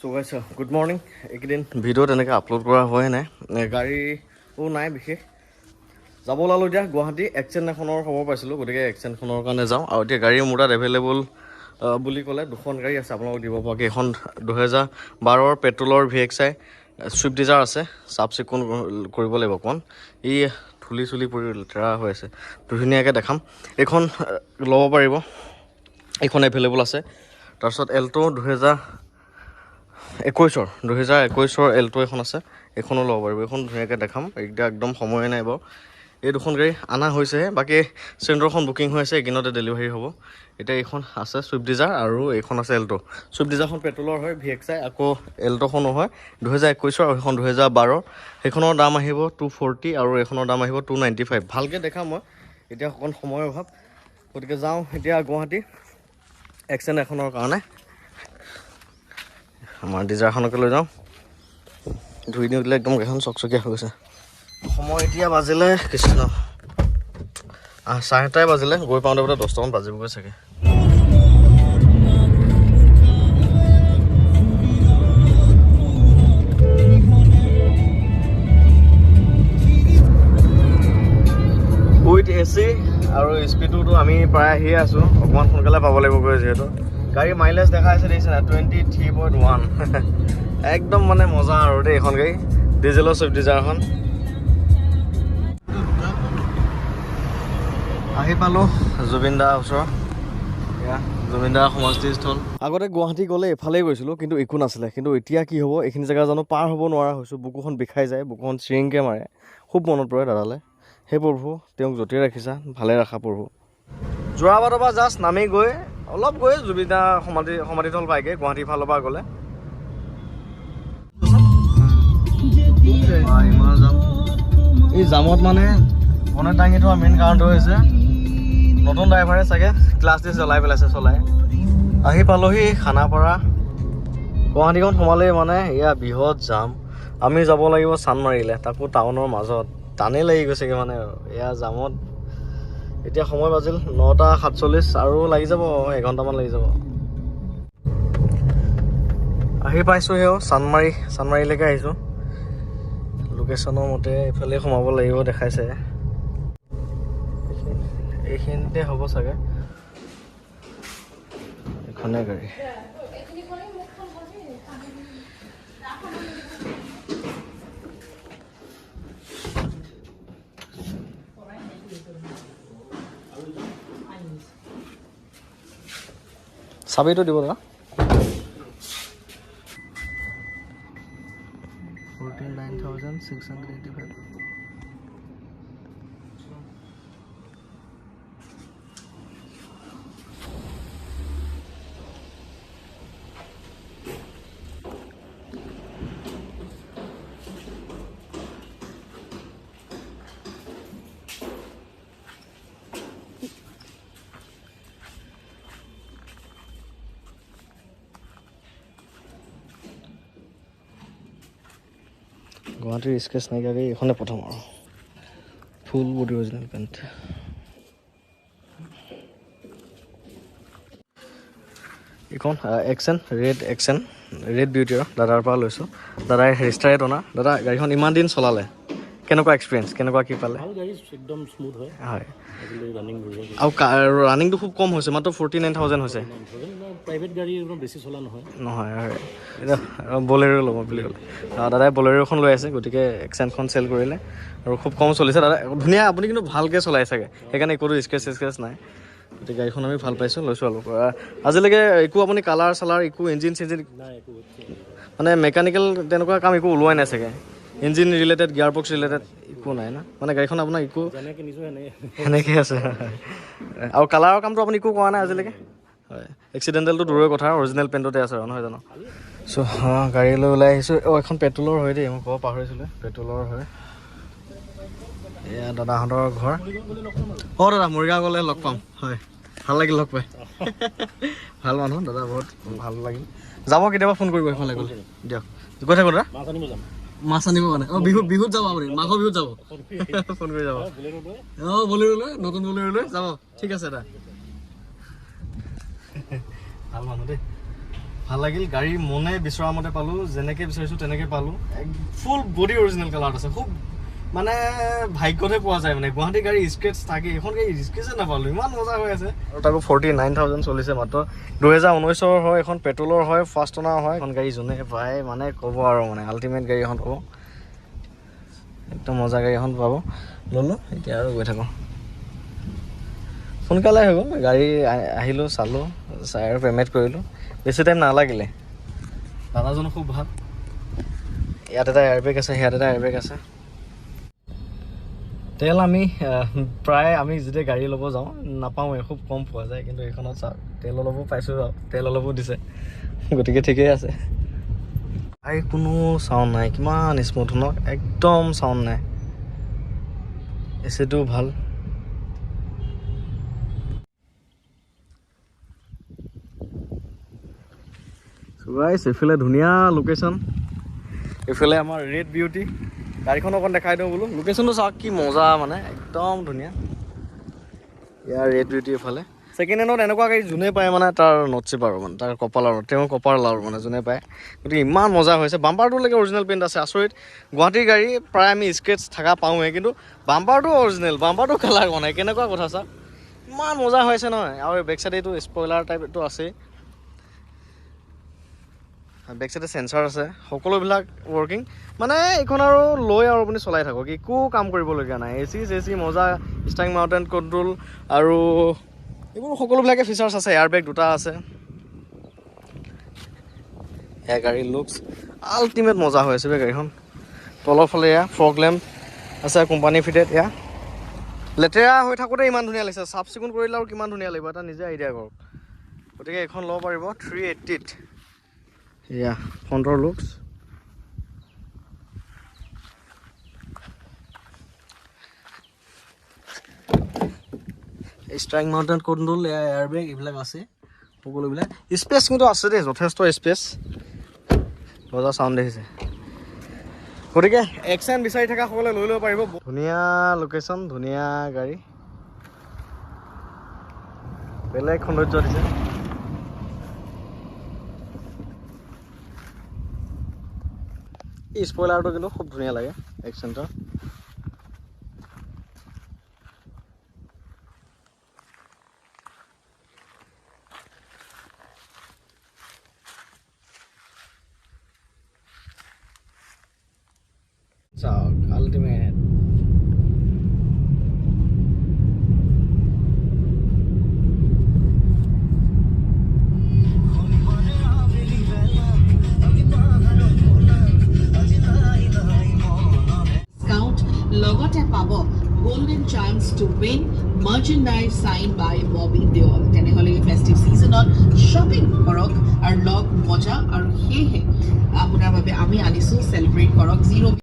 চ' গাইছ good morning এইকেইদিন video তেনেকৈ আপলোড কৰা হোৱাই নাই গাড়ীও নাই বিশেষ। যাব ওলালোঁ এতিয়া গুৱাহাটী এক্সেণ্ট এখনৰ খবৰ পাইছিলোঁ গতিকে এক্সেণ্টখনৰ কাৰণে যাওঁ। আৰু এতিয়া গাড়ী মোৰ তাত এভেইলেবল বুলি ক'লে দুখন গাড়ী আছে আপোনালোকক দিব পৰাকৈ। এখন দুহেজাৰ বাৰৰ পেট্ৰলৰ V X I Swift Dzire আছে চাফ চিকুণ কৰিব লাগিব অকণমান। ই ধূলি চুলি পৰি লেতেৰা হৈ আছে। ধুনীয়াকৈ দেখাম। এইখন ল'ব পাৰিব। এইখন এভেইলেবল আছে। তাৰপিছত এল্ট' দুহেজাৰ একৈছৰ দুহেজাৰ একৈছৰ এল্ট' এখন আছে এইখনো ল'ব পাৰিব এইখন ধুনীয়াকৈ দেখাম এতিয়া একদম সময়ে নাই বাৰু। এই দুখন গাড়ী অনা হৈছেহে বাকী চেণ্টাৰখন বুকিং হৈ আছে এইকেইদিনতে ডেলিভাৰী হ'ব। এতিয়া এইখন আছে ছুইফ্ট ডিজাৰ আৰু এইখন আছে এল্ট' ছুইফ্ট ডিজাৰখন পেট্ৰলৰ হয় ভি এক্স আই আকৌ এল্ট'খনো হয় দুহেজাৰ একৈছৰ আৰু সেইখন দুহেজাৰ বাৰৰ। সেইখনৰ দাম আহিব টু ফৰ্টি আৰু এইখনৰ দাম আহিব টু নাইণ্টি ফাইভ ভালকৈ দেখাম মই এতিয়া অকণ সময়ৰ অভাৱ। গতিকে যাওঁ এতিয়া গুৱাহাটী এক্সেণ্ট এখনৰ কাৰণে। আমাৰ ডিজাৰখনকে লৈ যাওঁ। ধুই দিওঁ দিলে একদম গাড়ীখন চকচকীয়া হৈ গৈছে। সময় এতিয়া বাজিলে কৃষ্ণ। চাৰে এটাই বাজিলে গৈ পাওঁতে বোলে দহটামান বাজিবগৈ চাগে। উইথ এ চি আৰু স্পীডটোতো আমি প্ৰায় আহিয়ে আছোঁ। অকণমান সোনকালে পাব লাগিবগৈ যিহেতু। গাড়ী মাইলেজ দেখা আছে দেখিছে নাই টুৱেণ্টি থ্ৰী পইণ্ট ওৱান একদম মানে মজা আৰু দেই এইখন গাড়ী ডিজেলৰ চুইফ্ট ডিজাৰখন আহি পালোঁ জুবিন দাৰ ওচৰ। এয়া জুবিন দাৰ সমাধিস্থল আগতে গুৱাহাটী গ'লে এইফালেই গৈছিলোঁ কিন্তু একো নাছিলে। কিন্তু এতিয়া কি হ'ব এইখিনি জেগা জানো পাৰ হ'ব নোৱাৰা হৈছোঁ। বুকুখন বিষাই যায় বুকুখন চিৰিংকৈ মাৰে। খুব মনত পৰে দাদালে। সেই প্ৰভু তেওঁক য'তেই ৰাখিছা ভালে ৰাখা প্ৰভু। যোৰাবাটৰ পৰা জাষ্ট নামি গৈ অলপ গৈ জুবিন দাৰ সমাধি সমাধিস্থল পাইগৈ গুৱাহাটীৰ ফালৰ পৰা গ'লে। এই জামত মানে মনে দাঙি থোৱা মেইন কাৰণটো হৈছে নতুন ড্ৰাইভাৰে চাগে ক্লাছ দি চলাই পেলাইছে চলাই। আহি পালোহি খানাপাৰা গুৱাহাটীখন সোমালেই মানে এয়া বৃহৎ জাম। আমি যাব লাগিব চানমাৰিলে তাকো টাউনৰ মাজত। টানেই লাগি গৈছেগৈ মানে এয়া জামত এতিয়া সময় বাজিল নটা সাতচল্লিছ আৰু লাগি যাব এঘণ্টামান লাগি যাব। আহি পাইছোঁহি আৰু চানমাৰি চানমাৰিলৈকে আহিছোঁ। লোকেশ্যনৰ মতে এইফালে সোমাব লাগিব দেখাইছে। এইখিনি- এইখিনিতে হ'ব চাগে। এইখনে গাড়ী। চাবিটো দিব দাদা forty nine thousand six hundred eighty five গুৱাহাটীৰ স্কেচ নাইকিয়াকৈ এইখনে প্ৰথম আৰু। ফুল বডি অৰিজিনেল পেণ্ট এইখন এক্সেন ৰেড এক্সেন ৰেড বিউটিৰ দাদাৰ পৰা লৈছোঁ। দাদাই হেৰিষ্টাৰেট অনা দাদা গাড়ীখন ইমান দিন চলালে। কেনেকুৱা এক্সপিৰিয়েঞ্চ কেনেকুৱা কি পালে? একদম স্মুথ হয়। হয়। আৰু ৰানিংটো খুব কম হৈছে মাত্ৰ ফৰ্টি নাইন থাউজেণ্ড হৈছে প্ৰাইভেট গাড়ী একদম বেছি চলা নহয়। বলেৰো ল'ব বুলি ক'লে। দাদাই বলেৰো এখন লৈ আছে গতিকে এক্সেণ্টখন চেল কৰিলে। আৰু খুব কম চলিছে। দাদা ধুনীয়া আপুনি কিন্তু ভালকৈ চলাই চাগে। সেইকাৰণে একোতো স্ক্ৰেচ স্ক্ৰেচ নাই। গতিকে গাড়ীখন আমি ভাল পাইছোঁ লৈছোঁ আৰু। আজিলৈকে একো আপুনি কালাৰ চালাৰ একো ইঞ্জিন চিঞ্জিন মানে মেকানিকেল তেনেকুৱা কাম একো ওলোৱাই নাই চাগে। Engine related gear box related একো নাই না। মানে গাড়ীখন আপোনাৰ একো সেনেকৈ। আছে। আৰু কালাৰৰ কামটো আপুনি একো কৰা নাই আজিলৈকে। হয়। এক্সিডেণ্টেলটো দূৰৰে কথা অৰিজিনেল পেণ্টতে আছে আৰু নহয় জানো? চ' অঁ গাড়ী লৈ ওলাই আহিছোঁ। অঁ এখন পেট্ৰলৰ হয় দেই মই ক'ব পাহৰিছিলোঁ। পেট্ৰলৰ হয়। এয়া দাদাহঁতৰ ঘৰ। অঁ দাদা মৰিগাঁও গ'লে লগ পাম। হয়। ভাল লাগিল লগ পাই। ভাল মানুহ দাদা বহুত ভাল লাগিল। যাব কেতিয়াবা ফোন কৰিব সেইফালে গ'লে। দিয়ক। গৈ থাকোঁ দাদা। মাছ আনিব মানে অঁ বিহু বিহুত যাব আপুনি মাঘৰ বিহুত যাব। ফোন কৰি যাব। বলেৰো লৈ অঁ নতুন বলেৰোলৈ যাব। ঠিক আছে দা। ভালো মানুহ দেই। ভালো লাগিল গাড়ী মনে বিচৰা মতে পালোঁ যেনেকৈ বিচাৰিছোঁ তেনেকৈ পালোঁ। ফুল বডি অৰিজিনেল কালাৰত আছে খুব মানে ভাগ্যতহে পোৱা যায় মানে গুৱাহাটী গাড়ী স্ক্ৰেচ থাকে এইখন গাড়ী স্ক্ৰেচে নাপালোঁ ইমান মজা হৈ আছে। আৰু তাকো ফৰ্টি নাইন থাউজেণ্ড চলিছে মাত্ৰ। দুহেজাৰ ঊনৈছৰ হয় এখন পেট্ৰলৰ হয় ফাৰ্ষ্ট অনাৰ হয় এখন গাড়ী যোনে পায় মানে ক'ব আৰু মানে আল্টিমেট গাড়ী এখন পাব। একদম মজা গাড়ী এখন পাব। ল'লোঁ এতিয়া আৰু গৈ থাকোঁ। সোনকালে হৈ গ'ল গাড়ী আহিলোঁ চালোঁ চাই আৰু পে'মেণ্ট কৰিলোঁ। বেছি টাইম নালাগিলে। দাদাজনো খুব ভাল। ইয়াত এটা এয়াৰবেগ আছে ইয়াত এটা এয়াৰবেগ আছে। তেল আমি প্ৰায় আমি যেতিয়া গাড়ী ল'ব যাওঁ নাপাওঁৱে খুব কম পোৱা যায় কিন্তু এইখনত চাওক তেল অলপো পাইছোঁ আৰু তেল অলপো দিছে। গতিকে ঠিকেই আছে। গাড়ী কোনো চাউণ্ড নাই কিমান স্মুথ একদম চাউণ্ড নাই। এচিটো ভাল। গাইছ এইফালে ধুনীয়া লোকেশ্যন এইফালে আমাৰ ৰেড বিউটি গাড়ীখন অকণ দেখাই দিওঁ বোলো। লোকেশ্যনটো চাওক কি মজা মানে একদম ধুনীয়া। ইয়াৰ ৰেড বিউটি এইফালে ছেকেণ্ড হেণ্ডত এনেকুৱা গাড়ী যোনে পায় মানে তাৰ নটচিপ আৰু মানে তাৰ কপাল আৰু তেওঁৰ কপাল আৰু মানে যোনে পায়। গতিকে ইমান মজা হৈছে। বাম্পাৰটোলৈকে অৰিজিনেল পেইণ্ট আছে। আচৰিত গুৱাহাটীৰ গাড়ী প্ৰায় আমি স্কেটছ থকা পাওঁৱে কিন্তু বাম্পাৰটো অৰিজিনেল বাম্পাৰটো কালাৰ নাই কেনেকুৱা কথা চাওক। ইমান মজা হৈছে নহয়। আৰু বেক চাইডে এইটো স্পইলাৰ টাইপটো আছেই। বেক চাইডে চেঞ্চাৰ আছে। সকলোবিলাক ৱৰ্কিং মানে এইখন আৰু লৈ আৰু আপুনি চলাই থাকক। একো কাম কৰিবলগীয়া নাই। এ চি চে চি মজা ষ্টাইং মাউণ্টেন কণ্ট্ৰল আৰু এইবোৰ সকলোবিলাকে ফিচাৰ্ছ আছে। এয়াৰ বেগ দুটা আছে। এয়া গাড়ীৰ লুকছ আল্টিমেট মজা হৈ আছে বে গাড়ীখন। তলৰ ফালে এয়া ফ্ৰগ লেম্প আছে কোম্পানী ফিটেড এয়া। লেতেৰা হৈ থাকোঁতে ইমান ধুনীয়া লাগিছে। চাফ চিকুণ কৰিলে আৰু কিমান ধুনীয়া লাগিব এটা নিজে আইডিয়া কৰক। গতিকে এইখন ল'ব পাৰিব। থ্ৰী এইট্টিত এয়া ফ্ৰণ্টৰ লুকছ ষ্ট্ৰাইক মাউণ্টেন কণ্ট্ৰল এয়া এয়াৰবেগ এইবিলাক আছে, সকলোবিলাক। স্পেচ কিন্তু আছে দেই, যথেষ্ট স্পেচ বজাৰ চাউণ্ড দেখিছে গতিকে এক্সেণ্ট বিচাৰি থকাসকলে লৈ ল'ব পাৰিব। ধুনীয়া লোকেশ্যন ধুনীয়া গাড়ী। বেলেগ সৌন্দৰ্য দিছে। এই স্পইলাৰটো কিন্তু খুব ধুনীয়া লাগে এক্সেণ্টৰ চাওক আল্টিমেট পাব golden chance to win merchandise sign by Bobby Deol তেনেহ'লে এই ফেষ্টিভ ছিজনত শ্বপিং কৰক আৰু লগ মজা আৰু সেয়েহে আপোনাৰ বাবে আমি আনিছোঁ চেলিব্ৰেট কৰক জিৰ'